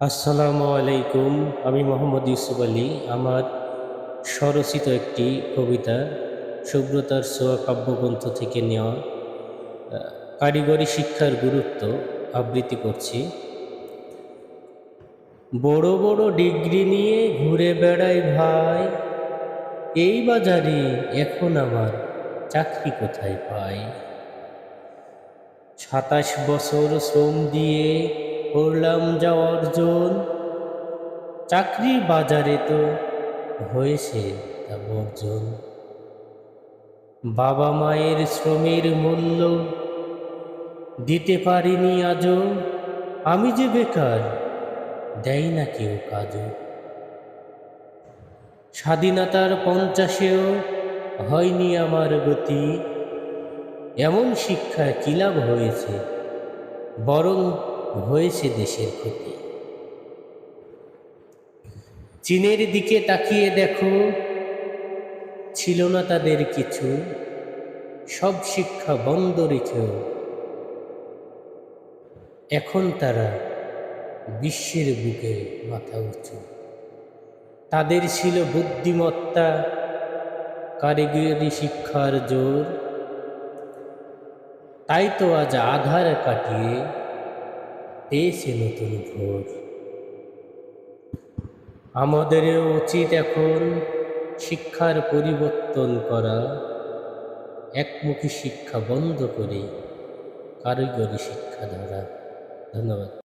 আসসালামু আলাইকুম। আমি মোহাম্মদ ইউসুফ আলী। আমার স্বরচিত একটি কবিতা, সুব্রতার সোয়া কাব্যগ্রন্থ থেকে নেওয়া কারিগরি শিক্ষার গুরুত্ব আবৃত্তি করছি। বড় বড় ডিগ্রি নিয়ে ঘুরে বেড়াই ভাই, এই বাজারে এখন আমার চাকরি কোথায় পাই? সাতাশ বছর শ্রম দিয়ে করলাম যা অর্জন চাকরি বাজারে তো হয়েছে তা বর্জন। বাবা মায়ের শ্রমের মূল্য দিতে পারিনি আজও। আমি যে বেকার, দেয় না কেউ কাজও। স্বাধীনতার পঞ্চাশেও হয়নি আমার গতি। এমন শিক্ষা কি লাভ হয়েছে? বরং হয়েছে দেশের ক্ষতি। চীনের দিকে তাকিয়ে দেখো, ছিল না তাদের কিছু। সব শিক্ষা বন্ধ রেখেও এখন তারা বিশ্বের বুকে মাথা উঁচু। তাদের ছিল বুদ্ধিমত্তা, কারিগরি শিক্ষার জোর। তাই তো আজ আধার কাটিয়ে পেয়েছে নতুন ভোর আমাদেরও উচিত এখন শিক্ষার পরিবর্তন করা। একমুখী শিক্ষা বন্ধ করে। কারিগরি শিক্ষা ধরা ধন্যবাদ।